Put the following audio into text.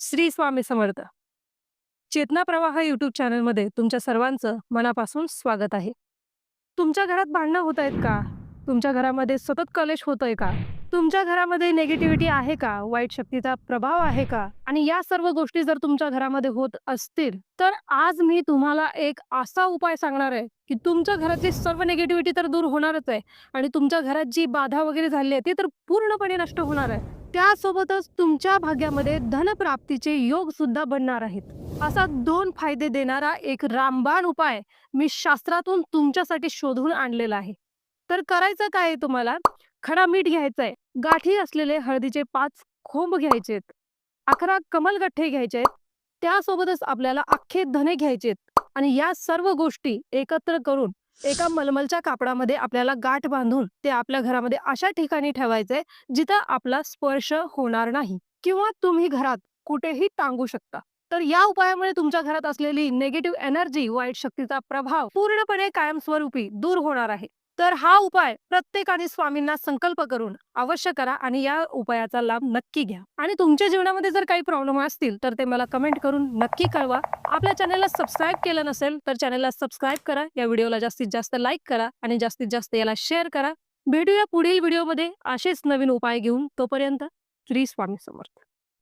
श्री स्वामी समर्थ. चेतना प्रवाह युट्यूब चॅनलमध्ये तुमच्या सर्वांचं मनापासून स्वागत आहे. तुमच्या घरात भांडणं होत आहेत का? तुमच्या घरामध्ये सतत कलेश होतोय का? तुमच्या घरामध्ये नेगेटिव्हिटी आहे का? वाईट शक्तीचा प्रभाव आहे का? आणि या सर्व गोष्टी जर तुमच्या घरामध्ये होत असतील तर आज मी तुम्हाला एक असा उपाय सांगणार आहे की तुमच्या घरातली सर्व नेगेटिव्हिटी तर दूर होणारच आहे आणि तुमच्या घरात जी बाधा वगैरे झाली आहे ती तर पूर्णपणे नष्ट होणार आहे. त्यासोबतच तुमच्या भाग्यामध्ये धनप्राप्तीचे योग सुद्धा बनणार आहेत. असा दोन फायदे देणारा एक रामबाण उपाय मी शास्त्रातून तुमच्यासाठी शोधून आणलेला आहे. तर करायचं काय आहे तुम्हाला? खडा मीठ घ्यायचंय आहे गाठी असलेले हळदीचे पाच खोंब घ्यायचे अकरा कमलगठ्ठे घ्यायचे आहेत त्यासोबतच आपल्याला अख्खे धने घ्यायचे आहेत आणि या सर्व गोष्टी एकत्र करून एका मलमलच्या कापडामध्ये आपल्याला गाठ बांधून ते आपल्या घरामध्ये अशा ठिकाणी ठेवायचंय जिथं आपला स्पर्श होणार नाही किंवा तुम्ही घरात कुठेही टांगू शकता. तर या उपायामुळे तुमच्या घरात असलेली नेगेटिव्ह एनर्जी वाईट शक्तीचा प्रभाव पूर्णपणे कायमस्वरूपी दूर होणार आहे. तर हा उपाय प्रत्येकाने स्वामींना संकल्प करून अवश्य करा आणि या उपायाचा लाभ नक्की घ्या. आणि तुमच्या जीवनामध्ये जर काही प्रॉब्लेम असतील तर ते मला कमेंट करून नक्की कळवा. आपल्या चॅनलला सबस्क्राईब केलं नसेल तर चॅनलला सबस्क्राईब करा. या व्हिडिओला जास्तीत जास्त लाईक करा आणि जास्तीत जास्त याला शेअर करा. भेटूया पुढील व्हिडिओमध्ये असेच नवीन उपाय घेऊन तोपर्यंत श्री स्वामी समर्थ.